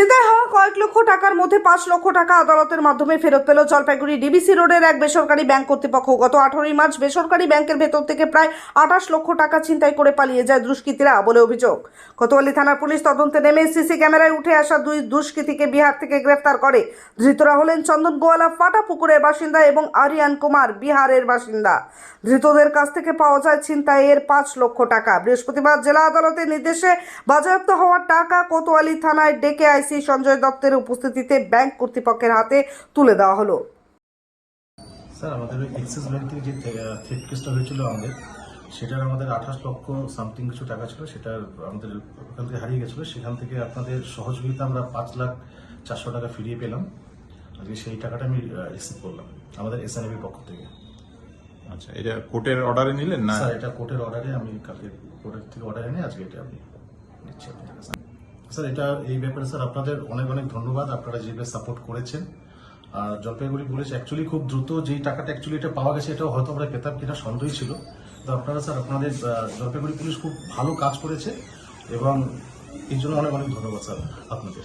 ছিনতাই হওয়া কয়েক লক্ষ টাকার মধ্যে পাঁচ লক্ষ টাকা আদালতের মাধ্যমে ফেরত পেল জলপাইগুড়ি ডিবিসি রোডের এক বেসরকারি ব্যাংক কর্তৃপক্ষ। গত আঠারোই মার্চ বেসরকারি ব্যাংকের ভেতর থেকে প্রায় আঠাশ লক্ষ টাকা ছিনতাই করে পালিয়ে যায় দুষ্কৃতীরা বলে অভিযোগ। কোতোয়ালি থানার পুলিশ তদন্তে নেমে সিসি ক্যামেরায় উঠে আসা দুই দুষ্কৃতীকে বিহার থেকে গ্রেফতার করে। ধৃতরা হলেন চন্দন গোয়ালা, ফাটা পুকুরের বাসিন্দা এবং আরিয়ান কুমার, বিহারের বাসিন্দা। ধৃতদের কাছ থেকে পাওয়া যায় ছিনতাইয়ের পাঁচ লক্ষ টাকা। বৃহস্পতিবার জেলা আদালতের নির্দেশে বাজেয়াপ্ত হওয়া টাকা কোতোয়ালি থানায় ডেকে আইসি সঞ্জয় দত্তের উপস্থিতিতে ব্যাংক কর্তৃপক্ষের হাতে তুলে দেওয়া হলো। স্যার আমাদের এক্সিস ব্যাংক থেকে যে থ্রেড কেসটা হয়েছিল আমাদের সেটার আমাদের আঠাশ লক্ষ সামথিং কিছু টাকা ছিল সেটা আমাদের ওখান থেকে হারিয়ে গেছিল। সেখান থেকে আপনাদের সহযোগিতা আমরা পাঁচ লাখ চারশো টাকা ফিরিয়ে পেলাম। আজকে সেই টাকাটা আমি রিসিভ করলাম আমাদের এসএনএবির পক্ষ থেকে। আচ্ছা এটা কোর্টের অর্ডারে নিলেন না? স্যার এটা কোর্টের অর্ডারে আমি কালকে কোর্টের থেকে অর্ডার এনে আজকে এটা আমি নিচ্ছি আপনাদের কাছে। স্যার, এটা এই ব্যাপারে স্যার আপনাদের অনেক অনেক ধন্যবাদ। আপনারা যেভাবে সাপোর্ট করেছেন। আর জলপাইগুড়ি পুলিশ অ্যাকচুয়ালি খুব দ্রুত যেই টাকাটা অ্যাকচুয়ালি এটা পাওয়া গেছে, এটাও হয়তো আমরা পেতাম কিনা সন্দেহই ছিল। তো আপনারা স্যার, আপনাদের জলপাইগুড়ি পুলিশ খুব ভালো কাজ করেছে এবং এই জন্য অনেক অনেক ধন্যবাদ স্যার আপনাদের।